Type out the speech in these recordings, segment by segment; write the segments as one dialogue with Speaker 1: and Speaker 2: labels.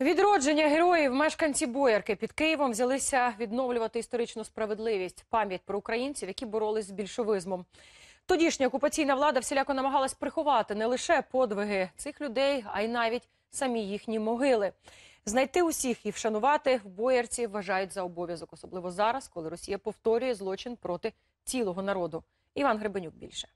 Speaker 1: Відродження героїв мешканці Боярки під Києвом взялися відновлювати історичну справедливість, пам'ять про українців, які боролись з більшовизмом. Тодішня окупаційна влада всіляко намагалась приховати не лише подвиги цих людей, а й навіть самі їхні могили. Знайти усіх і вшанувати в Боярці вважають за обов'язок, особливо зараз, коли Росія повторює злочин проти цілого народу. Іван Гребенюк більше.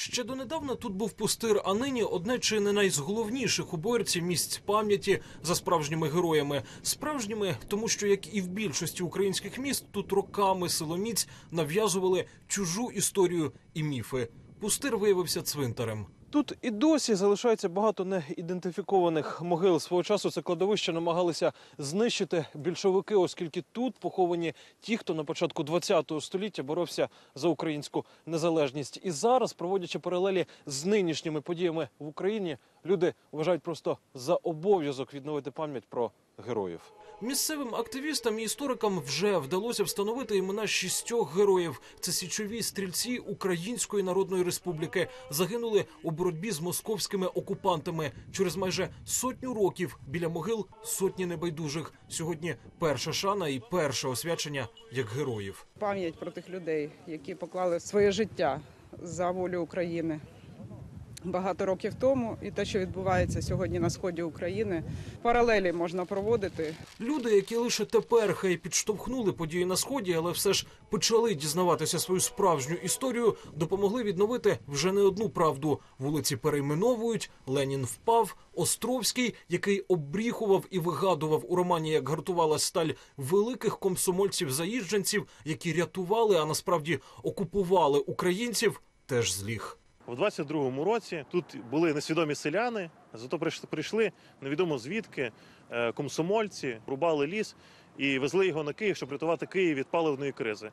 Speaker 2: Ще донедавна тут був пустир, а нині одне чи не найзголовніших у Боярці місць пам'яті за справжніми героями. Справжніми, тому що, як і в більшості українських міст, тут роками силоміць нав'язували чужу історію і міфи. Пустир виявився цвинтарем. Тут і досі залишається багато неідентифікованих могил. Свого часу це кладовище намагалися знищити більшовики, оскільки тут поховані ті, хто на початку ХХ століття боровся за українську незалежність. І зараз, проводячи паралелі з нинішніми подіями в Україні, люди вважають просто за обов'язок відновити пам'ять про героїв. Місцевим активістам і історикам вже вдалося встановити імена шістьох героїв. Це січові стрільці Української Народної Республіки. Загинули у боротьбі з московськими окупантами. Через майже сотню років біля могил сотні небайдужих. Сьогодні перша шана і перше освячення як героїв.
Speaker 3: пам'ять про тих людей, які поклали своє життя за волю України багато років тому, і те, що відбувається сьогодні на сході України, паралелі можна проводити.
Speaker 2: Люди, які лише тепер хай підштовхнули події на сході, але все ж почали дізнаватися свою справжню історію, допомогли відновити вже не одну правду. Вулиці перейменовують. Ленін впав. Островський, який обріхував і вигадував у романі, як гартувала сталь великих комсомольців-заїждженців, які рятували, а насправді окупували українців, теж зліг.
Speaker 4: У 22-му році тут були несвідомі селяни, зато прийш- прийшли невідомо звідки е, комсомольці, рубали ліс і везли його на Київ, щоб рятувати Київ від паливної кризи.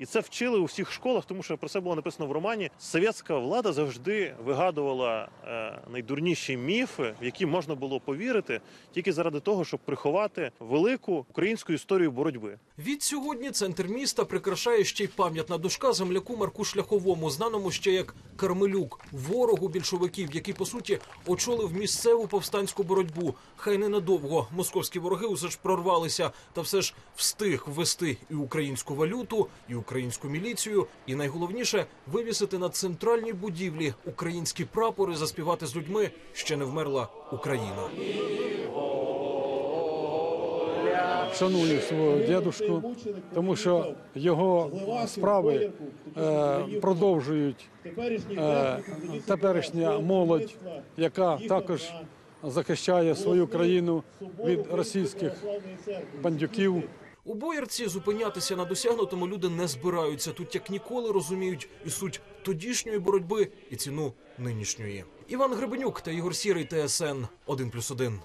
Speaker 4: І це вчили у всіх школах, тому що про це було написано в романі. Совєтська влада завжди вигадувала е, найдурніші міфи, в які можна було повірити, тільки заради того, щоб приховати велику українську історію боротьби.
Speaker 2: Від сьогодні центр міста прикрашає ще й пам'ятна дошка земляку Марку Шляховому, знаному ще як Кармелюк, ворогу більшовиків, який по суті очолив місцеву повстанську боротьбу. Хай ненадовго московські вороги усе ж прорвалися, та все ж встиг ввести і українську валюту, і українську міліцію, і найголовніше вивісити на центральній будівлі українські прапори, заспівати з людьми ще не вмерла Україна.
Speaker 5: шаную свого дідушку, тому що його справи е, продовжують е, теперішня молодь, яка також захищає свою країну від російських бандюків.
Speaker 2: У Боярці зупинятися на досягнутому люди не збираються. Тут як ніколи розуміють і суть тодішньої боротьби, і ціну нинішньої. Іван Гребенюк та Ігор Сірий, ТСН 1+,1.